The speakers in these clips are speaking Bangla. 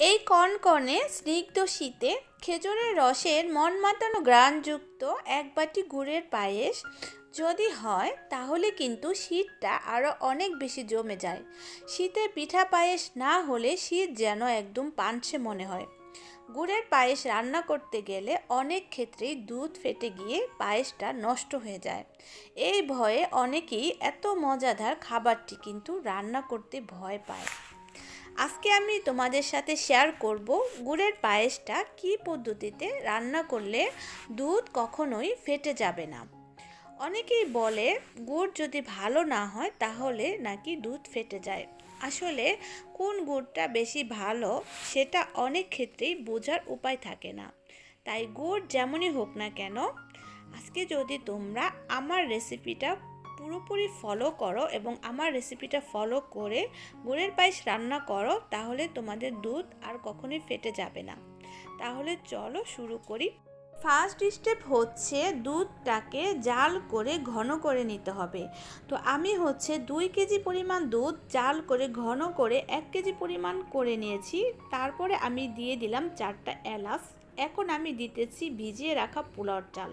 এই কনকনে স্নিগ্ধ শীতে খেজুরের রসের মন মাতানো গ্রানযুক্ত এক বাটি গুড়ের পায়েস যদি হয়, তাহলে কিন্তু শীতটা আরও অনেক বেশি জমে যায়। শীতে পিঠা পায়েস না হলে শীত যেন একদম পানছে মনে হয়। গুড়ের পায়েস রান্না করতে গেলে অনেক ক্ষেত্রেই দুধ ফেটে গিয়ে পায়েসটা নষ্ট হয়ে যায়। এই ভয়ে অনেকেই এত মজাদার খাবারটি কিন্তু রান্না করতে ভয় পায়। আজকে আমি তোমাদের সাথে শেয়ার করব গুড়ের পায়েসটা কি পদ্ধতিতে রান্না করলে দুধ কখনোই ফেটে যাবে না। অনেকেই বলে গুড় যদি ভালো না হয় তাহলে নাকি দুধ ফেটে যায়। আসলে কোন গুড়টা বেশি ভালো সেটা অনেক ক্ষেত্রেই বোঝার উপায় থাকে না। তাই গুড় যেমনই হোক না কেন, আজকে যদি তোমরা আমার রেসিপিটা পুরোপুরি ফলো করো এবং আমার রেসিপিটা ফলো করে গুড়ের পায়েস রান্না করো, তাহলে তোমাদের দুধ আর কখনোই ফেটে যাবে না। তাহলে চলো শুরু করি। ফার্স্ট স্টেপ হচ্ছে দুধটাকে জাল করে ঘন করে নিতে হবে। তো আমি হচ্ছে দুই কেজি পরিমাণ দুধ জাল করে ঘন করে এক কেজি পরিমাণ করে নিয়েছি। তারপরে আমি দিয়ে দিলাম চারটা এলাচ। এখন আমি দিতেছি ভিজিয়ে রাখা পোলাওর চাল।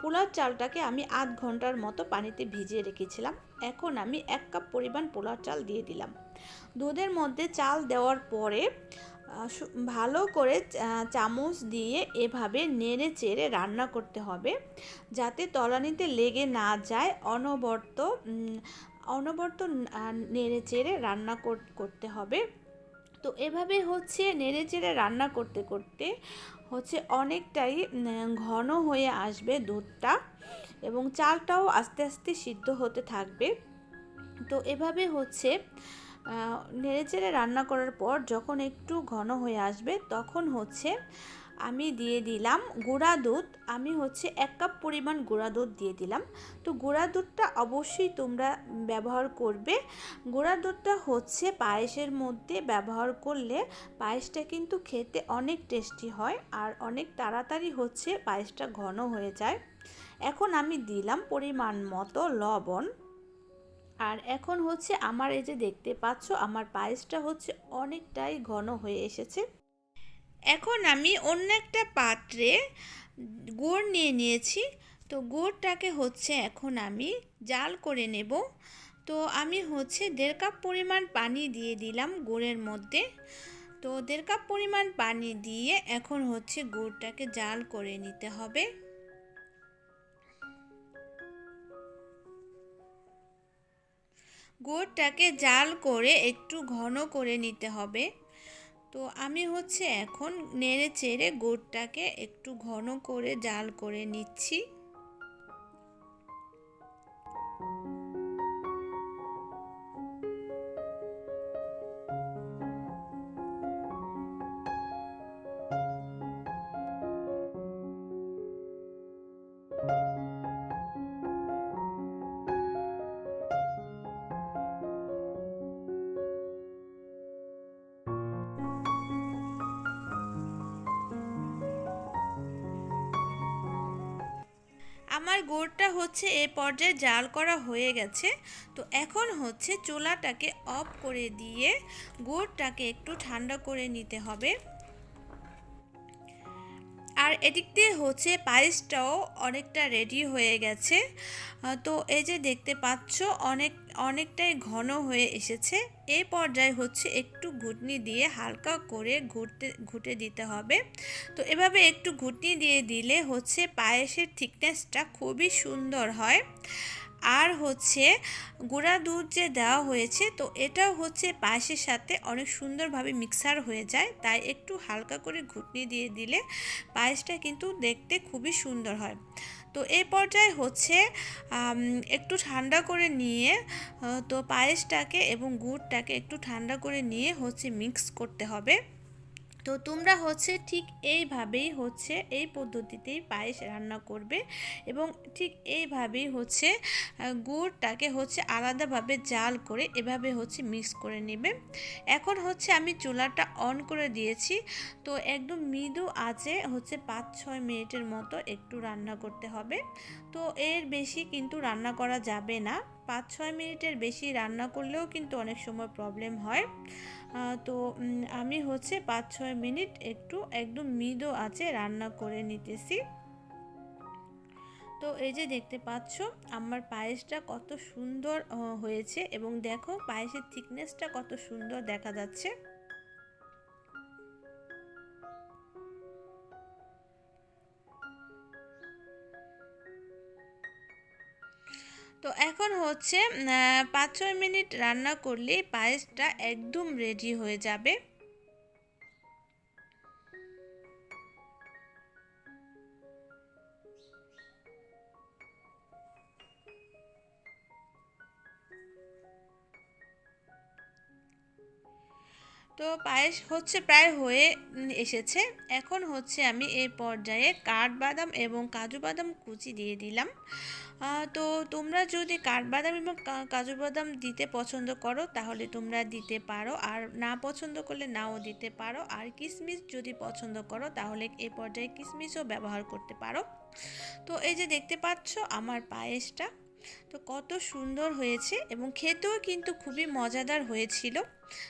পোলাওর চালটাকে আমি আধ ঘণ্টার মতো পানিতে ভিজিয়ে রেখেছিলাম। এখন আমি এক কাপ পরিমাণ পোলাওর চাল দিয়ে দিলাম। দুধের মধ্যে চাল দেওয়ার পরে ভালো করে চামচ দিয়ে এভাবে নেড়ে চেড়ে রান্না করতে হবে। যাতে তলানিতে লেগে না যায়, অনবর্ত অনবর্ত নেড়ে চেড়ে রান্না করতে হবে। তো এভাবে হচ্ছে নেড়ে চেড়ে রান্না করতে করতে হচ্ছে অনেকটাই ঘন হয়ে আসবে দুধটা এবং চালটাও আস্তে আস্তে সিদ্ধ হতে থাকবে। তো এভাবে হচ্ছে নেড়ে চেড়ে রান্না করার পর যখন একটু ঘন হয়ে আসবে তখন হচ্ছে আমি দিয়ে দিলাম গুঁড়া দুধ। আমি হচ্ছে এক কাপ পরিমাণ গুঁড়া দুধ দিয়ে দিলাম। তো গুঁড়া দুধটা অবশ্যই তোমরা ব্যবহার করবে। গুঁড়া দুধটা হচ্ছে পায়েসের মধ্যে ব্যবহার করলে পায়েসটা কিন্তু খেতে অনেক টেস্টি হয় আর অনেক তাড়াতাড়ি হচ্ছে পায়েসটা ঘন হয়ে যায়। এখন আমি দিলাম পরিমাণ মতো লবণ। আর এখন হচ্ছে আমার এই যে দেখতে পাচ্ছ, আমার পায়েসটা হচ্ছে অনেকটাই ঘন হয়ে এসেছে। এখন আমি অন্য একটা পাত্রে গুড় নিয়ে নিয়েছি। তো গুড়টাকে হচ্ছে এখন আমি জাল করে নেব। তো আমি হচ্ছে দেড় কাপ পরিমাণ পানি দিয়ে দিলাম গুড়ের মধ্যে। তো দেড় কাপ পরিমাণ পানি দিয়ে এখন হচ্ছে গুড়টাকে জাল করে নিতে হবে। গুড়টাকে জাল করে একটু ঘন করে নিতে হবে। তো আমি হচ্ছে এখন নেড়ে চেড়ে গোটটাকে একটু ঘন করে জাল করে নিচ্ছি। আমার গোড়টা হচ্ছে এ পর্যায়ে জাল করা হয়ে গেছে। তো এখন হচ্ছে চোলাটাকে অফ করে দিয়ে গোড়টাকে একটু ঠান্ডা করে নিতে হবে। আর এদিক দিয়ে হচ্ছে পায়েসটাও অনেকটা রেডি হয়ে গেছে। তো এই যে দেখতে পাচ্ছ, অনেক, অনেকটাই ঘন হয়ে এসেছে। এই পর্যায়ে হচ্ছে একটু ঘুটনি দিয়ে হালকা করে ঘুরতে, ঘুটে দিতে হবে। তো এভাবে একটু ঘুটনি দিয়ে দিলে হচ্ছে পায়েসের থিকনেসটা খুবই সুন্দর হয়। আর হচ্ছে গুঁড়া দুধ যে দেওয়া হয়েছে, তো এটাও হচ্ছে পায়েসের সাথে অনেক সুন্দরভাবে মিক্সার হয়ে যায়, তাই একটু হালকা করে ঘুটনি দিয়ে দিলে পায়েসটা কিন্তু দেখতে খুবই সুন্দর হয়। তো এই পর্যায়ে হচ্ছে একটু ঠান্ডা করে নিয়ে তো পায়েসটাকে এবং গুড়টাকে একটু ঠান্ডা করে নিয়ে হচ্ছে মিক্স করতে হবে। তো তোমরা হচ্ছে ঠিক এইভাবেই হচ্ছে এই পদ্ধতিতেই পায়েস রান্না করবে এবং ঠিক এইভাবেই হচ্ছে গুড়টাকে হচ্ছে আলাদাভাবে জাল করে এভাবে হচ্ছে মিক্স করে নেবে। এখন হচ্ছে আমি চুলাটা অন করে দিয়েছি। তো একদম মৃদু আছে হচ্ছে পাঁচ ছয় মিনিটের মতো একটু রান্না করতে হবে। তো এর বেশি কিন্তু রান্না করা যাবে না। পাঁচ ছয় মিনিটের বেশি রান্না করলেও কিন্তু অনেক সময় প্রবলেম হয়। তো আমি হচ্ছে পাঁচ ছয় মিনিট একটু, একদম মৃদু আছে রান্না করে নিতেছি। তো, এই যে দেখতে পাচ্ছ, আমার পায়েসটা কত সুন্দর হয়েছে এবং দেখো পায়েসের থিকনেসটা কত সুন্দর দেখা যাচ্ছে। তো এখন হচ্ছে পাঁচ ছয় মিনিট রান্না করলে পায়েসটা একদম রেডি হয়ে যাবে। তো পায়েস হচ্ছে প্রায় হয়ে এসেছে। এখন হচ্ছে আমি এই পর্যায়ে কাঠবাদাম এবং কাজু বাদাম কুচি দিয়ে দিলাম। তো তোমরা যদি কাঠবাদাম এবং কাজু বাদাম দিতে পছন্দ করো, তাহলে তোমরা দিতে পারো। আর না পছন্দ করলে নাও দিতে পারো। আর কিশমিশ যদি পছন্দ করো, তাহলে এই পর্যায়ে কিশমিশও ব্যবহার করতে পারো। তো এই যে দেখতে পাচ্ছ আমার পায়েসটা, তো কত সুন্দর হয়েছে এবং খেতেও কিন্তু খুবই মজাদার হয়েছিল।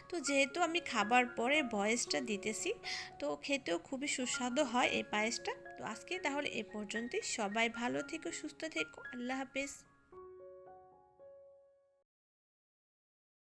তো যেহেতু আমি খাবার পরে বয়েসটা দিতেছি, তো খেতেও খুবই সুস্বাদু হয় এই পায়েসটা। তো আজকে তাহলে এ পর্যন্তই। সবাই ভালো থেকো, সুস্থ থেকো। আল্লাহ হাফেজ।